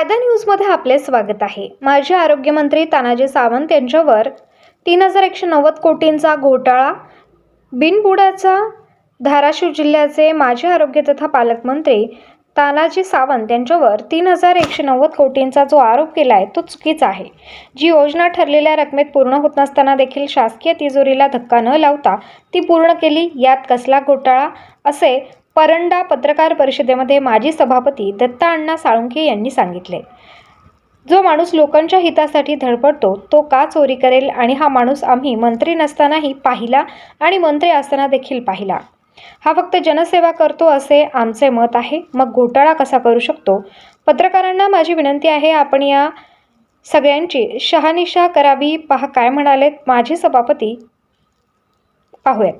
न्यूजमध्ये आपले स्वागत आहे. माजी आरोग्यमंत्री तानाजी सावंत यांच्यावर तीन हजार एकशे नव्वद कोटींचा घोटाळा बिनबुडाचा धाराशिव जिल्ह्याचे माजी आरोग्य तथा पालकमंत्री तानाजी सावंत यांच्यावर तीन हजार एकशे नव्वद कोटींचा जो आरोप केला आहे तो चुकीचा आहे. जी योजना ठरलेल्या रकमेत पूर्ण होत नसताना देखील शासकीय तिजोरीला धक्का न लावता ती पूर्ण केली यात कसला घोटाळा? असे परंडा पत्रकार परिषदेमध्ये माजी सभापती दत्ता अण्णा साळुंखे यांनी सांगितले. जो माणूस लोकांच्या हितासाठी धडपडतो तो का चोरी करेल आणि हा माणूस आम्ही मंत्री नसतानाही पाहिला आणि मंत्री असताना देखील पाहिला. हा फक्त जनसेवा करतो असे आमचे मत आहे. मग घोटाळा कसा करू शकतो? पत्रकारांना माझी विनंती आहे आपण या सगळ्यांची शहानिशा करावी. पहा काय म्हणालेत माझे सभापती. पाहूयात.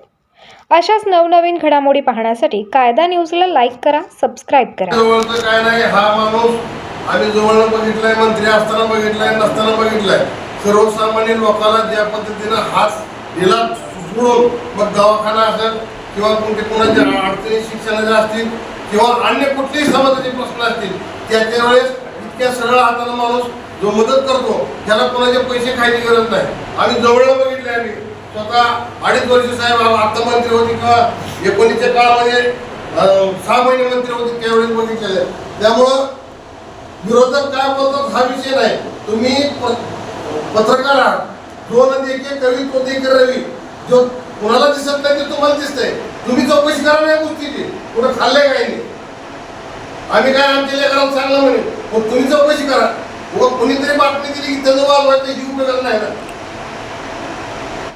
अशाच नवनवीन घडामोडी पाहण्यासाठी कायदा न्यूजला लाईक करा सबस्क्राईब करा. जवळचं काय नाही हा माणूस आम्ही जवळ बघितलाय मंत्री असताना बघितलाय नसताना बघितलाय. सर्वसामान्य लोकांना ज्या पद्धतीनं हात दिला सोडून मग दवाखाना असेल किंवा कोणते कोणाच्या अडचणी शिक्षणाच्या असतील किंवा अन्य कुठलेही समाजाचे प्रश्न असतील त्या त्यावेळेस इतक्या सरळ हातानं माणूस जो मदत करतो त्याला कोणाचे पैसे खायची गरज नाही. आम्ही जवळ बघितले आम्ही. स्वतः अडीच वर्ष साहेब अर्थमंत्री होते किंवा एकोणीसच्या काळामध्ये सहा महिने मंत्री होते त्यावेळेस बघितलेले त्यामुळं विरोधक काय बोलतात हा विषय नाही. तुम्ही पत्रकार आहात. जो न देखे कवी तो देखे रवी. जो कोणाला दिसत नाही ते तुम्हाला दिसतंय. तुम्ही चौकशी करा नाही गोष्टीची. कुठं खाल्लंय काय नाही. आम्ही काय आमच्या लेकराला सांगलं म्हणे मग तुम्ही चौकशी करा. व कोणीतरी बातमी दिली की त्याचं वाल वाटतं जीव नाही ना